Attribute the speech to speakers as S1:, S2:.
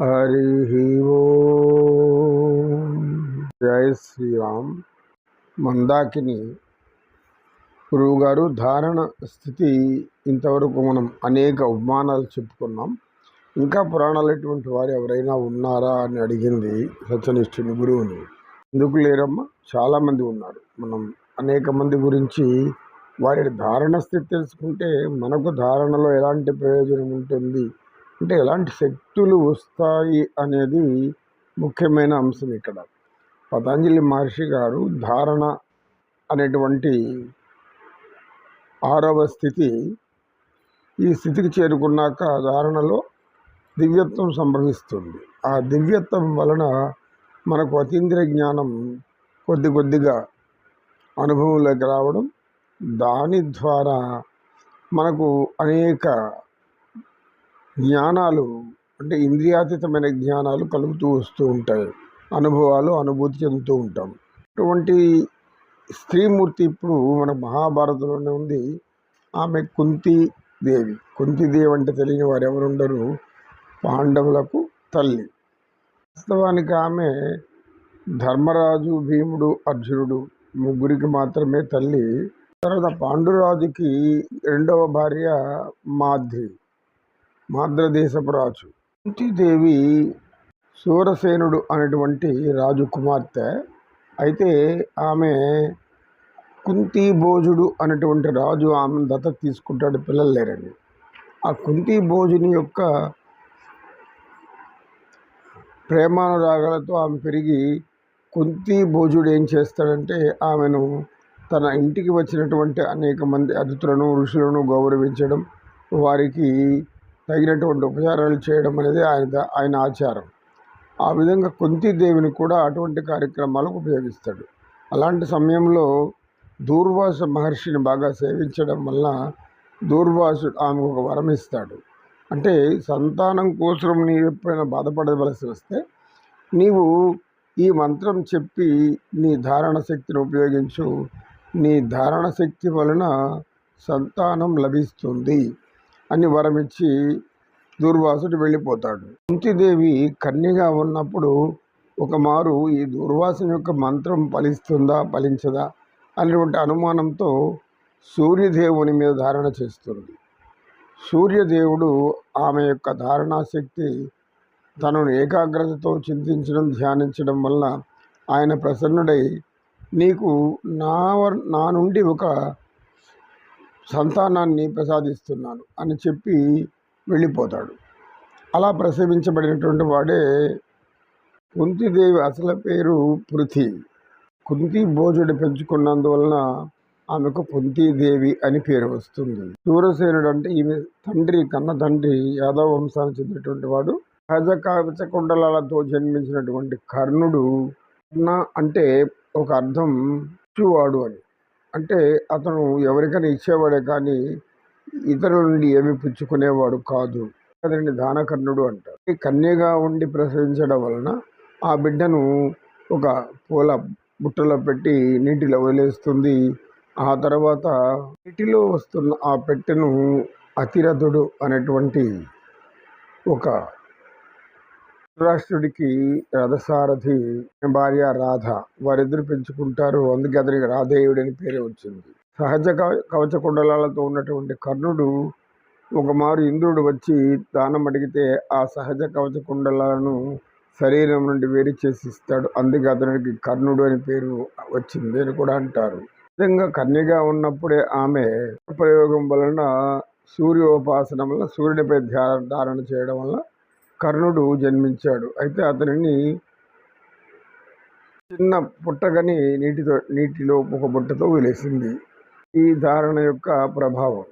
S1: హరి జై శ్రీరామ్ మందాకిని గురువుగారు ధారణ స్థితి ఇంతవరకు మనం అనేక ఉపమానాలు చెప్పుకున్నాం. ఇంకా పురాణాలు ఎటువంటి వారు ఎవరైనా ఉన్నారా అని అడిగింది సత్యనిష్ఠుని గురువుని. ఎందుకు లేరమ్మా? చాలామంది ఉన్నారు. మనం అనేక మంది గురించి వారి ధారణ స్థితి తెలుసుకుంటే మనకు ధారణలో ఎలాంటి ప్రయోజనం ఉంటుంది? అంటే ఎలాంటి శక్తులు వస్తాయి అనేది ముఖ్యమైన అంశం ఇక్కడ. పతంజలి మహర్షి గారు ధారణ అనేటువంటి ఆరవ స్థితి ఈ స్థితికి చేరుకున్నాక ధారణలో దివ్యత్వం సంభవిస్తుంది. ఆ దివ్యత్వం వలన మనకు అతీంద్రియ జ్ఞానం కొద్ది కొద్దిగా అనుభవంలోకి రావడం దాని ద్వారా మనకు అనేక జ్ఞానాలు అంటే ఇంద్రియాతీతమైన జ్ఞానాలు కలుగుతూ వస్తూ ఉంటాయి. అనుభవాలు అనుభూతి చెందుతూ ఉంటాం. అటువంటి స్త్రీమూర్తి ఇప్పుడు మన మహాభారతంలోనే ఉంది. ఆమె కుంతి దేవి. కుంతిదేవి అంటే తెలియని వారు ఎవరు ఉండరు పాండవులకు తల్లి. వాస్తవానికి ఆమె ధర్మరాజు భీముడు అర్జునుడు ముగ్గురికి మాత్రమే తల్లి. తర్వాత పాండురాజుకి రెండవ భార్య మాధ్రి మాద్రదేశపు రాజు కుంతీదేవి సూరసేనుడు అనేటువంటి రాజు కుమార్తె. అయితే ఆమె కుంతి భోజుడు అనేటువంటి రాజు ఆమె దత్త తీసుకుంటాడు పిల్లలు లేరండి. ఆ కుంతి భోజుని యొక్క ప్రేమానురాగాలతో ఆమె పెరిగి కుంతి భోజుడు ఏం చేస్తాడంటే ఆమెను తన ఇంటికి వచ్చినటువంటి అనేక మంది అతిథులను ఋషులను గౌరవించడం వారికి తగినటువంటి ఉపచారాలు చేయడం అనేది ఆయన ఆయన ఆచారం. ఆ విధంగా కుంతీదేవిని కూడా అటువంటి కార్యక్రమాలకు ఉపయోగిస్తాడు. అలాంటి సమయంలో దూర్వాస మహర్షిని బాగా సేవించడం వల్ల దూర్వాసుడు ఆమెకు ఒక వరం ఇస్తాడు. అంటే సంతానం కోసం నీవు ఎప్పుడైనా బాధపడవలసి వస్తే నీవు ఈ మంత్రం చెప్పి నీ ధారణ శక్తిని ఉపయోగించు. నీ ధారణ శక్తి వలన సంతానం లభిస్తుంది. అని వరమిచ్చి దూర్వాసుడు వెళ్ళిపోతాడు. కుంతిదేవి కన్యగా ఉన్నప్పుడు ఒక మారు ఈ దూర్వాసుని యొక్క మంత్రం ఫలిస్తుందా ఫలించదా అనేటువంటి అనుమానంతో సూర్యదేవుని మీద ధారణ చేస్తుంది. సూర్యదేవుడు ఆమె యొక్క ధారణాశక్తి తనను ఏకాగ్రతతో చింతించడం ధ్యానించడం వల్ల ఆయన ప్రసన్నుడై నీకు నా నా నుండి ఒక సంతానాన్ని ప్రసాదిస్తున్నాను అని చెప్పి వెళ్ళిపోతాడు. అలా ప్రసవించబడినటువంటి వాడే కుంతిదేవి అసలు పేరు పృథి కుంతి భోజుడు పెంచుకున్నందువలన ఆమెకు కుంతీదేవి అని పేరు వస్తుంది. సూరసేనుడు అంటే ఈమె తండ్రి కన్న తండ్రి యాదవ వంశానికి చెందినటువంటి వాడు. సహజ కవచ జన్మించినటువంటి కర్ణుడు కర్ణ అంటే ఒక అర్థం చూవాడు అని. అంటే అతను ఎవరికైనా ఇచ్చేవాడే కానీ ఇతరుల నుండి ఏమి పుచ్చుకునేవాడు కాదు. అతని దానకర్ణుడు అంటారు. ఈ కన్యగా ఉండి ప్రసవించడం వలన ఆ బిడ్డను ఒక పూల బుట్టలో పెట్టి నీటిలో వదిలేస్తుంది. ఆ తర్వాత నీటిలో వస్తున్న ఆ పెట్టెను అతిరథుడు అనేటువంటి ఒక ధృతరాష్ట్రుడికి రథసారథి భార్య రాధ వారిద్దరు పెంచుకుంటారు. అందుకే అతనికి రాధేయుడు అని పేరే వచ్చింది. సహజ కవచ కుండలాలతో ఉన్నటువంటి కర్ణుడు ఒక మారు ఇంద్రుడు వచ్చి దానం అడిగితే ఆ సహజ కవచ కుండలాలను శరీరం నుండి వేరు చేసి ఇస్తాడు అందుకే అతనికి కర్ణుడు అని పేరు వచ్చింది అని కూడా అంటారు. నిజంగా కన్యగా ఉన్నప్పుడే ఆమె ప్రయోగం వలన సూర్యోపాసన వల్ల సూర్యుడిపై ధారణ చేయడం వల్ల కర్ణుడు జన్మించాడు. అయితే అతనిని చిన్న పుట్టగని నీటితో నీటిలో ఒక బుట్టతో వెలేసింది ఈ ధారణ యొక్క ప్రభావం